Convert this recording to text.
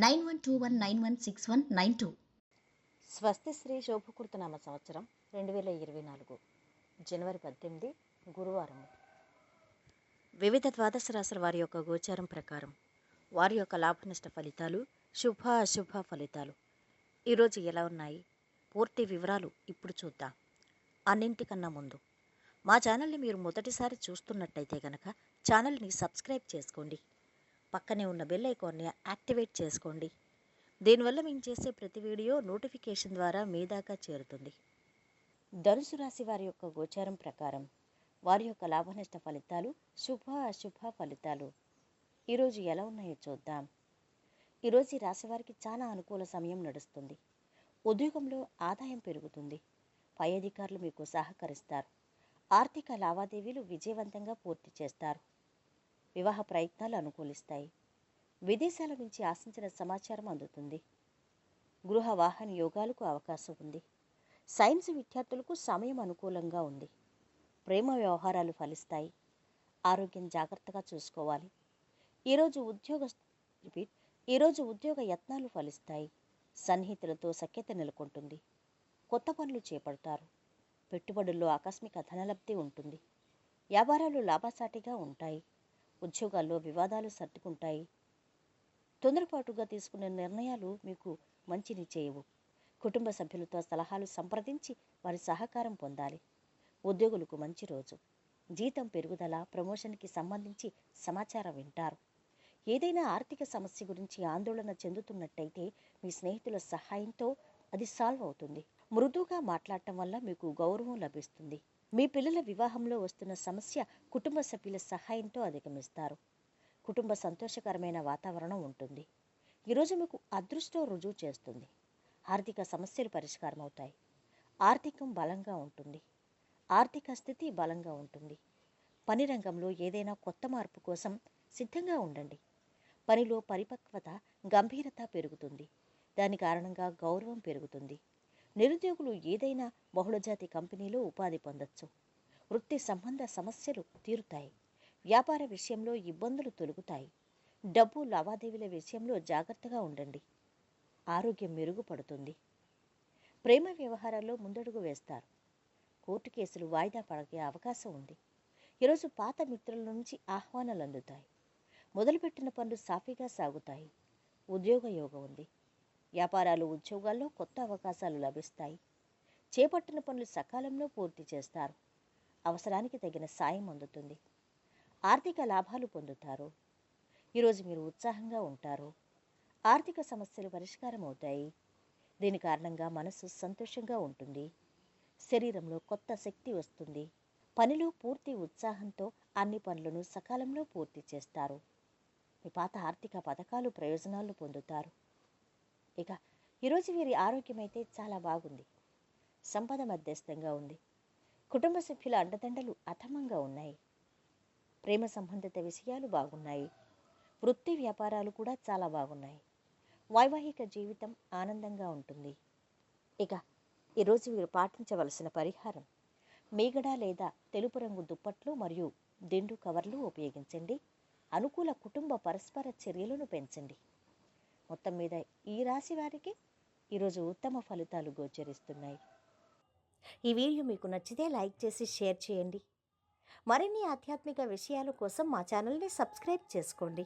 nine one two one nine one six one nine two. స్వస్తి శ్రీ శోభకృతనామ సంవత్సరం రెండు వేల ఇరవై నాలుగు జనవరి పద్దెనిమిది గురువారం. వివిధ ద్వాదశ రాశుల వారి యొక్క గోచారం ప్రకారం వారి యొక్క లాభనష్ట ఫలితాలు శుభ అశుభ ఫలితాలు. ఈరోజు ఎలా ఉన్నాయి? పూర్తి వివరాలు ఇప్పుడు చూద్దాం. అన్నింటికన్నా ముందు మా ఛానల్ని మీరు మొదటిసారి చూస్తున్నట్టయితే గనక ఛానల్ని సబ్స్క్రైబ్ చేసుకోండి. పక్కనే ఉన్న బెల్ ఐకాన్ని యాక్టివేట్ చేసుకోండి. దీనివల్ల మేము చేసే ప్రతి వీడియో నోటిఫికేషన్ ద్వారా మీ దాకా చేరుతుంది. ధనుసు రాశి వారి యొక్క గోచారం ప్రకారం వారి యొక్క లాభనష్ట ఫలితాలు శుభ అశుభ ఫలితాలు. ఈరోజు ఎలా ఉన్నాయో చూద్దాం. ఈరోజు ఈ రాశి వారికి చాలా అనుకూల సమయం నడుస్తుంది. ఉద్యోగంలో ఆదాయం పెరుగుతుంది. పై అధికారులు మీకు సహకరిస్తారు. ఆర్థిక లావాదేవీలు విజయవంతంగా పూర్తి చేస్తారు. వివాహ ప్రయత్నాలు అనుకూలిస్తాయి. విదేశాల నుంచి ఆశించిన సమాచారం అందుతుంది. గృహ వాహన యోగాలకు అవకాశం ఉంది. సైన్స్ విద్యార్థులకు సమయం అనుకూలంగా ఉంది. ప్రేమ వ్యవహారాలు ఫలిస్తాయి. ఆరోగ్యం జాగ్రత్తగా చూసుకోవాలి. ఈరోజు ఉద్యోగ రిపీట్ ఈరోజు ఉద్యోగ యత్నాలు ఫలిస్తాయి. సన్నిహితులతో సఖ్యత నెలకొంటుంది. కొత్త పనులు చేపడతారు. పెట్టుబడుల్లో ఆకస్మిక ధనలబ్ధి ఉంటుంది. వ్యాపారాలు లాభసాటిగా ఉంటాయి. ఉద్యోగాల్లో వివాదాలు సర్దుకుంటాయి. తొందరపాటుగా తీసుకునే నిర్ణయాలు మీకు మంచిని చేయవు. కుటుంబ సభ్యులతో సలహాలు సంప్రదించి వారి సహకారం పొందాలి. ఉద్యోగులకు మంచి రోజు. జీతం పెరుగుదల ప్రమోషన్కి సంబంధించి సమాచారం వింటారు. ఏదైనా ఆర్థిక సమస్య గురించి ఆందోళన చెందుతున్నట్టయితే మీ స్నేహితుల సహాయంతో అది సాల్వ్ అవుతుంది. మృదువుగా మాట్లాడటం వల్ల మీకు గౌరవం లభిస్తుంది. మీ పిల్లల వివాహంలో వస్తున్న సమస్య కుటుంబ సభ్యుల సహాయంతో అధిగమిస్తారు. కుటుంబ సంతోషకరమైన వాతావరణం ఉంటుంది. ఈరోజు మీకు అదృష్టం రుజువు చేస్తుంది. ఆర్థిక సమస్యలు పరిష్కారం అవుతాయి. ఆర్థికం బలంగా ఉంటుంది. ఆర్థిక స్థితి బలంగా ఉంటుంది. పని రంగంలో ఏదైనా కొత్త మార్పు కోసం సిద్ధంగా ఉండండి. పనిలో పరిపక్వత గంభీరత పెరుగుతుంది. దాని కారణంగా గౌరవం పెరుగుతుంది. నిరుద్యోగులు ఏదైనా బహుళజాతి కంపెనీలో ఉపాధి పొందొచ్చు. వృత్తి సంబంధ సమస్యలు తీరుతాయి. వ్యాపార విషయంలో ఇబ్బందులు తొలుగుతాయి. డబ్బు లావాదేవీల విషయంలో జాగ్రత్తగా ఉండండి. ఆరోగ్యం మెరుగుపడుతుంది. ప్రేమ వ్యవహారాల్లో ముందడుగు వేస్తారు. కోర్టు కేసులు వాయిదా పడే అవకాశం ఉంది. ఈరోజు పాత మిత్రుల నుంచి ఆహ్వానాలు అందుతాయి. మొదలుపెట్టిన పనులు సాఫీగా సాగుతాయి. ఉద్యోగ యోగం ఉంది. వ్యాపారాలు ఉద్యోగాల్లో కొత్త అవకాశాలు లభిస్తాయి. చేపట్టిన పనులు సకాలంలో పూర్తి చేస్తారు. అవసరానికి తగిన సాయం అందుతుంది. ఆర్థిక లాభాలు పొందుతారు. ఈరోజు మీరు ఉత్సాహంగా ఉంటారు. ఆర్థిక సమస్యలు పరిష్కారం అవుతాయి. దీని కారణంగా మనసు సంతోషంగా ఉంటుంది. శరీరంలో కొత్త శక్తి వస్తుంది. పనిలో పూర్తి ఉత్సాహంతో అన్ని పనులను సకాలంలో పూర్తి చేస్తారు. మీ పాత ఆర్థిక పథకాలు ప్రయోజనాలు పొందుతారు. ఇక ఈరోజు వీరి ఆరోగ్యం అయితే చాలా బాగుంది. సంపద మధ్యస్థంగా ఉంది. కుటుంబ సభ్యుల అండదండలు అథమంగా ఉన్నాయి. ప్రేమ సంబంధిత విషయాలు బాగున్నాయి. వృత్తి వ్యాపారాలు కూడా చాలా బాగున్నాయి. వైవాహిక జీవితం ఆనందంగా ఉంటుంది. ఇక ఈరోజు వీరు పాటించవలసిన పరిహారం మీగడ లేదా తెలుపు రంగు దుప్పట్లు మరియు దిండు కవర్లు ఉపయోగించండి. అనుకూల కుటుంబ పరస్పర చర్యలను పెంచండి. మొత్తం మీద ఈ రాశి వారికి ఈరోజు ఉత్తమ ఫలితాలు గోచరిస్తున్నాయి. ఈ వీడియో మీకు నచ్చితే లైక్ చేసి షేర్ చేయండి. మరిన్ని ఆధ్యాత్మిక విషయాల కోసం మా ఛానల్ని సబ్స్క్రైబ్ చేసుకోండి.